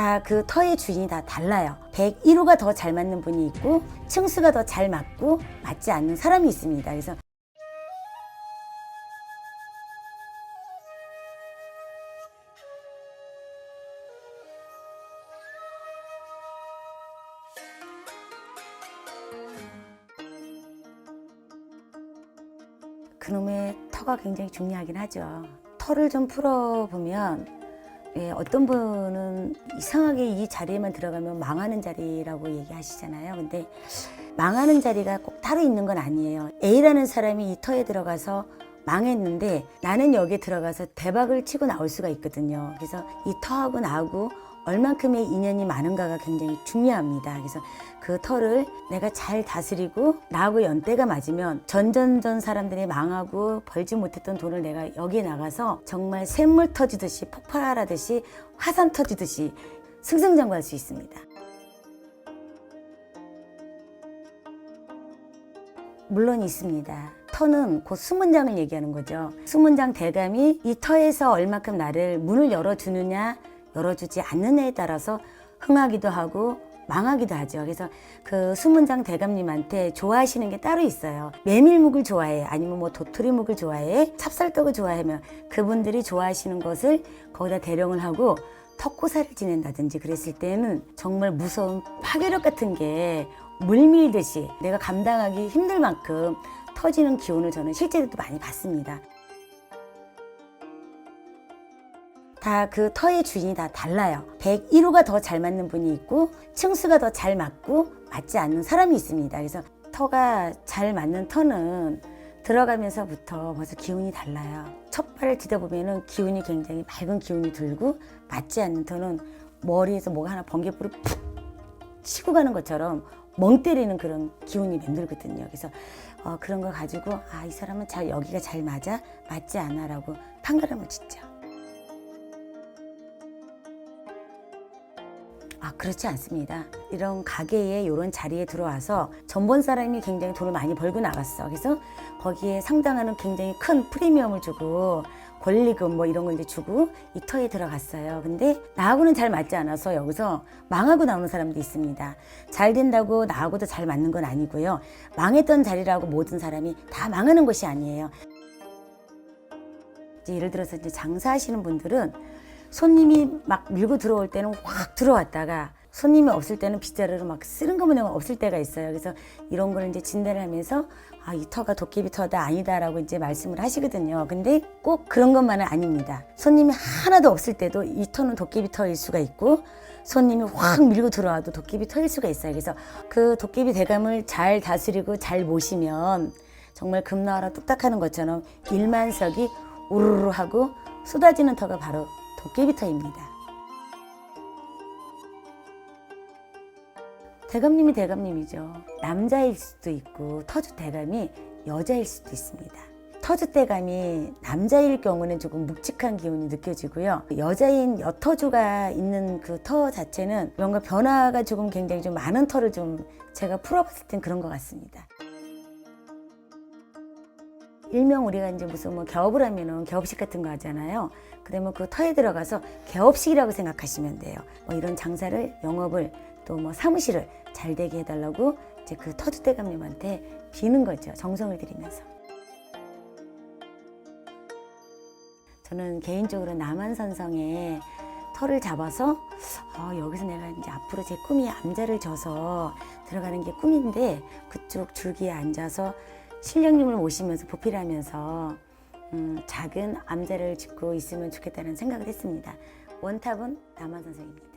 다 그 터의 주인이 다 달라요. 101호가 더 잘 맞는 분이 있고 층수가 더 잘 맞고 맞지 않는 사람이 있습니다. 그래서 그놈의 터가 굉장히 중요하긴 하죠. 털을 좀 풀어보면 예, 어떤 분은 이상하게 이 자리에만 들어가면 망하는 자리라고 얘기하시잖아요. 근데 망하는 자리가 꼭 따로 있는 건 아니에요. A라는 사람이 이 터에 들어가서 망했는데 나는 여기에 들어가서 대박을 치고 나올 수가 있거든요. 그래서 이 터하고 나하고 얼만큼의 인연이 많은가가 굉장히 중요합니다. 그래서 그 터를 내가 잘 다스리고 나하고 연대가 맞으면 전전전 사람들이 망하고 벌지 못했던 돈을 내가 여기에 나가서 정말 샘물 터지듯이 폭발하듯이 화산 터지듯이 승승장구할 수 있습니다. 물론 있습니다. 터는 곧 수문장을 얘기하는 거죠. 수문장 대감이 이 터에서 얼마큼 나를 문을 열어주느냐, 열어주지 않느냐에 따라서 흥하기도 하고 망하기도 하죠. 그래서 그 수문장 대감님한테 좋아하시는 게 따로 있어요. 메밀묵을 좋아해, 아니면 뭐 도토리묵을 좋아해, 찹쌀떡을 좋아하면 그분들이 좋아하시는 것을 거기다 대령을 하고 턱고사를 지낸다든지 그랬을 때는 정말 무서운 파괴력 같은 게 물밀듯이 내가 감당하기 힘들 만큼 터지는 기운을 저는 실제로도 많이 받습니다. 다 그 터의 주인이 다 달라요. 101호가 더 잘 맞는 분이 있고 층수가 더 잘 맞고 맞지 않는 사람이 있습니다. 그래서 터가 잘 맞는 터는 들어가면서부터 벌써 기운이 달라요. 첫 발을 디뎌보면은 기운이 굉장히 맑은 기운이 들고 맞지 않는 터는 머리에서 뭐가 하나 번개불이 푹 치고 가는 것처럼 멍 때리는 그런 기운이 맴돌거든요. 그래서 어, 그런 거 가지고 아 이 사람은 잘 여기가 잘 맞아 맞지 않아라고 판가름을 짓죠. 아 그렇지 않습니다. 이런 가게에 이런 자리에 들어와서 전본 사람이 굉장히 돈을 많이 벌고 나갔어. 그래서 거기에 상당하는 굉장히 큰 프리미엄을 주고 권리금 뭐 이런 걸 이제 주고 이 터에 들어갔어요. 근데 나하고는 잘 맞지 않아서 여기서 망하고 나오는 사람도 있습니다. 잘 된다고 나하고도 잘 맞는 건 아니고요. 망했던 자리라고 모든 사람이 다 망하는 것이 아니에요. 예를 들어서 이제 장사하시는 분들은 손님이 막 밀고 들어올 때는 확 들어왔다가 손님이 없을 때는 빗자루로 막 쓰는 것만 없을 때가 있어요. 그래서 이런 걸 이제 진단을 하면서 아, 이 터가 도깨비 터다 아니다라고 이제 말씀을 하시거든요. 근데 꼭 그런 것만은 아닙니다. 손님이 하나도 없을 때도 이 터는 도깨비 터일 수가 있고 손님이 확 밀고 들어와도 도깨비 터일 수가 있어요. 그래서 그 도깨비 대감을 잘 다스리고 잘 모시면 정말 금나와라 뚝딱하는 것처럼 일만석이 우르르 하고 쏟아지는 터가 바로 도깨비터입니다. 대감님이 대감님이죠. 남자일 수도 있고 터주 대감이 여자일 수도 있습니다. 터주 대감이 남자일 경우는 조금 묵직한 기운이 느껴지고요. 여자인 여터주가 있는 그 터 자체는 뭔가 변화가 조금 굉장히 좀 많은 터를 좀 제가 풀어봤을 땐 그런 것 같습니다. 일명 우리가 이제 무슨 뭐 개업을 하면은 개업식 같은 거 하잖아요. 그러면 그 터에 들어가서 개업식이라고 생각하시면 돼요. 뭐 이런 장사를 영업을 또 뭐 사무실을 잘 되게 해달라고 이제 그 터줏대감님한테 비는 거죠. 정성을 들이면서. 저는 개인적으로 남한산성에 털을 잡아서 아, 여기서 내가 이제 앞으로 제 꿈이 암자를 져서 들어가는 게 꿈인데 그쪽 줄기에 앉아서 신령님을 모시면서 보필 하면서 음, 작은 암자를 짓고 있으면 좋겠다는 생각을 했습니다. 원탑은 남한 선생입니다.